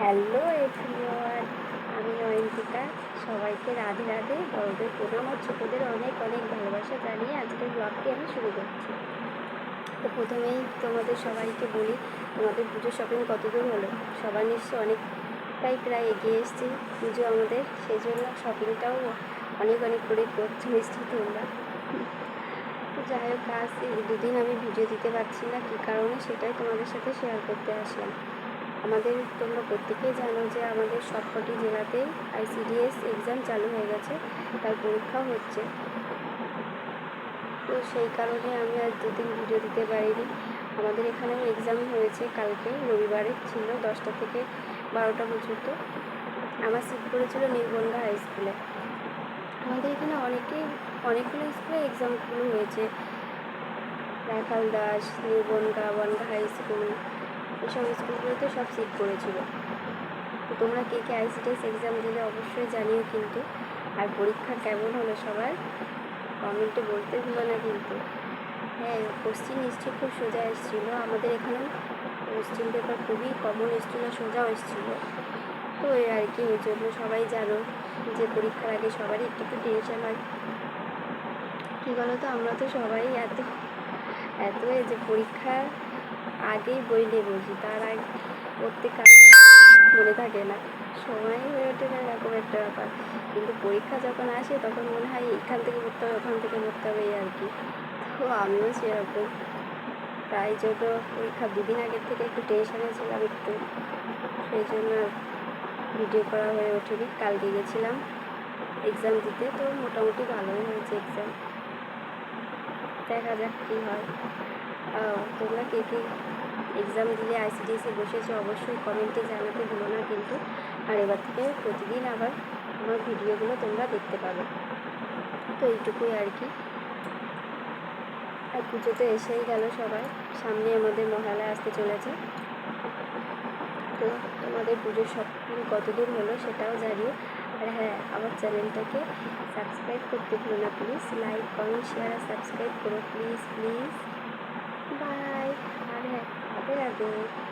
Hello everyone, আমি অয়ন্তিকা। সবাইকে রাধে রাধে, বড়দের প্রণাম আর ছোটোদের অনেক অনেক ভালোবাসা জানিয়ে আজকের ব্লগটি আমি শুরু করছি। তো প্রথমেই তোমাদের সবাইকে বলি, তোমাদের পুজো শপিং কতদূর হলো? সবার নিশ্চয় অনেকটাই প্রায় এগিয়ে এসছে পুজো আমাদের সেই জন্য শপিংটাও অনেক অনেক করে করছ নিশ্চয়ই তোমরা। তো যাই হোক, আজ দুদিন আমি ভিডিও দিতে পারছি না, কী কারণে সেটাই তোমাদের সাথে শেয়ার করতে আসলাম। আমাদের তোমরা প্রত্যেকেই জানো যে আমাদের সবকটি জেলাতেই আইসিডিএস এক্সাম চালু হয়ে গেছে তার পরীক্ষাও হচ্ছে। তো সেই কারণে আমি আজ দুদিন ভিডিও দিতে পারিনি। আমাদের এখানেও এক্সাম হয়েছে কালকে, রবিবারে ছিল দশটা থেকে বারোটা পর্যন্ত। আমার সিট পড়েছিল নির্বন্ধা হাই স্কুলে আমাদের এখানে অনেকেই অনেকগুলো স্কুলে এক্সামগুলো হয়েছে। রাখাল দাস নির্বনগা বনগা হাই স্কুল এসব স্কুলগুলোতে সব সিট পড়েছিল তো তোমরা কে কে আইসিডিএস এক্সাম দিলে অবশ্যই জানিও কিন্তু। আর পরীক্ষা কেমন হলো সবার? কমেন্টে বলতে ভুলো না কিন্তু। হ্যাঁ কোশ্চিন নিশ্চয়ই খুব সোজা এসেছিল। আমাদের এখানে কোশ্চিন পেপার খুবই কমন এসেছিল, সোজাও এসেছিল। তো এই আর কি ওই জন্য সবাই জানো যে পরীক্ষার আগে সবারই একটু একটু টেনশন হয়। কী বলো তো আমরা তো সবাই এত এত যে পরীক্ষার আগেই বই নিয়ে বসি তার আগে পড়তে কারণে মনে থাকে না। সময় হয়ে ওঠে না, এরকম একটা ব্যাপার। কিন্তু পরীক্ষা যখন আসে, তখন মনে হয় এখান থেকে পড়তে হবে, ওখান থেকে পড়তে হবে, এই আর কি। তো আমিও সেরকম। তাই জন্য পরীক্ষার দুদিন আগের থেকে একটু টেনশনে ছিলাম একটু, সেই জন্য ভিডিও করা হয়ে ওঠেনি। কালকে গেছিলাম এক্সাম দিতে, তো মোটামুটি ভালোই হয়েছে এক্সাম দেখা যাক কী হয়। তোমরা কে কে এক্সাম দিলে আইসিডিএসে বসেছো, অবশ্যই কমেন্টে জানাতে ভুলো না কিন্তু। আর এবার থেকে প্রতিদিন আবার আমার ভিডিওগুলো তোমরা দেখতে পাবে। তো এইটুকুই আর কি। আর পুজো তো এসেই গেল সবাই সামনে আমাদের মহালয়া আসতে চলেছে। তো তোমাদের পুজোর শপিং কতদূর হলো সেটাও জানিও। আর হ্যাঁ আমার চ্যানেলটাকে সাবস্ক্রাইব করতে ভুলো না প্লিজ লাইক কমেন্ট শেয়ার আর সাবস্ক্রাইব করো প্লিজ প্লিজ বাই আর হ্যাঁ রাধে রাধে